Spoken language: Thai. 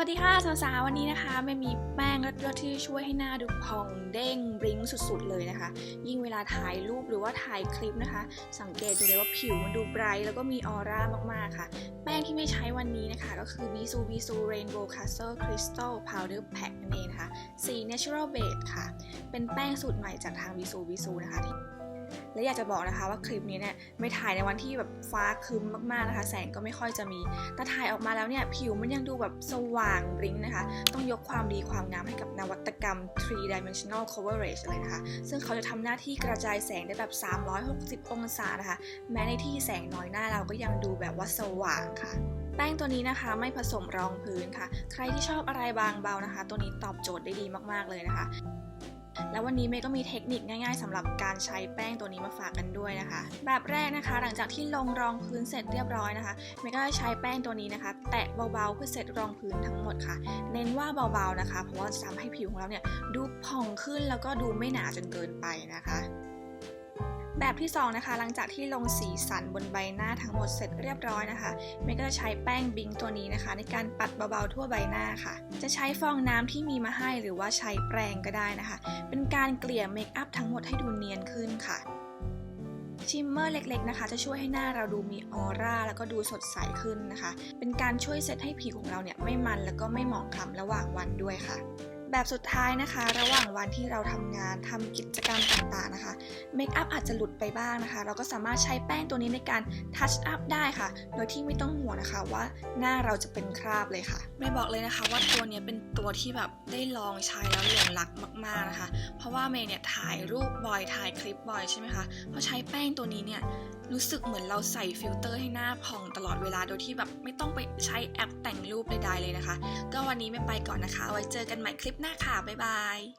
วัสดีค่ะสาวๆวันนี้นะคะไม่มีแป้งเลิศๆที่ช่วยให้หน้าดูผ่องเด้งบริ้งสุดๆเลยนะคะ ยิ่งเวลาถ่ายรูปหรือว่าถ่ายคลิปนะคะ สังเกตดูเลยว่าผิวมันดูไบรท์แล้วก็มีออร่ามากๆค่ะ แป้งที่ไม่ใช้วันนี้นะคะ ก็คือ Bisu Bisu Rainbow Castle Crystal Powder Pack นั่นเองนะคะสี Natural Base ค่ะ เป็นแป้งสูตรใหม่จากทาง Bisu Bisu นะคะที่ และอยากจะบอกนะคะว่าคลิปนี้เนี่ยไม่ถ่ายในวันที่แบบฟ้าครึมมากๆนะคะ แสงก็ไม่ค่อยจะมีแต่ถ่ายออกมาแล้วเนี่ยผิวมันยังดูแบบสว่างบริ้งนะคะ ต้องยกความดีความงามให้กับนวัตกรรม3 dimensional coverage เลยนะคะ ซึ่งเขาจะทำหน้าที่กระจายแสงได้แบบ 360 องศานะคะ แม้ในที่แสงน้อยหน้าเราก็ยังดูแบบว่าสว่างค่ะแป้งตัวนี้นะคะไม่ผสมรองพื้นค่ะ ใครที่ชอบอะไรบางเบานะคะ ตัวนี้ตอบโจทย์ได้ดีมากๆเลยนะคะ แล้ววันนี้เมย์ก็มีเทคนิคง่าย ๆสำหรับการใช้แป้งตัวนี้มาฝากกันด้วยนะคะ แบบแรกนะคะ หลังจากที่ลงรองพื้นเสร็จเรียบร้อยนะคะเมย์ก็จะใช้แป้งตัวนี้นะคะ แตะเบาๆเพื่อเสร็จรองพื้นทั้งหมดค่ะ เน้นว่าเบาๆนะคะ เพราะว่าจะทำให้ผิวของเราเนี่ยดูผ่องขึ้นแล้วก็ดูไม่หนาจนเกินไปนะคะ แบบที่สองนะคะหลังจากที่ลงสีสันบนใบหน้าทั้งหมดเสร็จเรียบร้อยนะคะเมย์ก็จะใช้แป้งบิงตัวนี้นะคะ ในการปัดเบาๆทั่วใบหน้าค่ะ จะใช้ฟองน้ำที่มีมาให้หรือว่าใช้แปรงก็ได้นะคะ เป็นการเกลี่ยเมคอัพทั้งหมดให้ดูเนียนขึ้นค่ะชิมเมอร์เล็กๆนะคะ จะช่วยให้หน้าเราดูมีออร่าแล้วก็ดูสดใสขึ้นนะคะ เป็นการช่วยเซตให้ผิวของเราเนี่ยไม่มันแล้วก็ไม่หมองคล้ำระหว่างวันด้วยค่ะ แบบสุดท้ายนะคะ ระหว่างวันที่เราทำงานทำกิจกรรมต่างๆนะคะ เมคอัพอาจจะหลุดไปบ้างนะคะ เราก็สามารถใช้แป้งตัวนี้ในการทัชอัพได้ค่ะ โดยที่ไม่ต้องห่วงนะคะว่าหน้าเราจะเป็นคราบเลยค่ะ ไม่บอกเลยนะคะว่าตัวนี้เป็นตัวที่แบบได้ลองใช้แล้วหลงรักมากๆนะคะ เพราะว่าเมย์เนี่ยถ่ายรูปบ่อยถ่ายคลิปบ่อยใช่ไหมคะพอใช้แป้งตัวนี้เนี่ยรู้สึกเหมือนเราใส่ฟิลเตอร์ให้หน้าผ่องตลอดเวลาโดยที่แบบไม่ต้องไปใช้แอปแต่งรูปใดๆเลยนะคะ ก็วันนี้ไม่ไปก่อนนะคะ ไว้เจอกันใหม่คลิปหน้าค่ะ บ๊ายบาย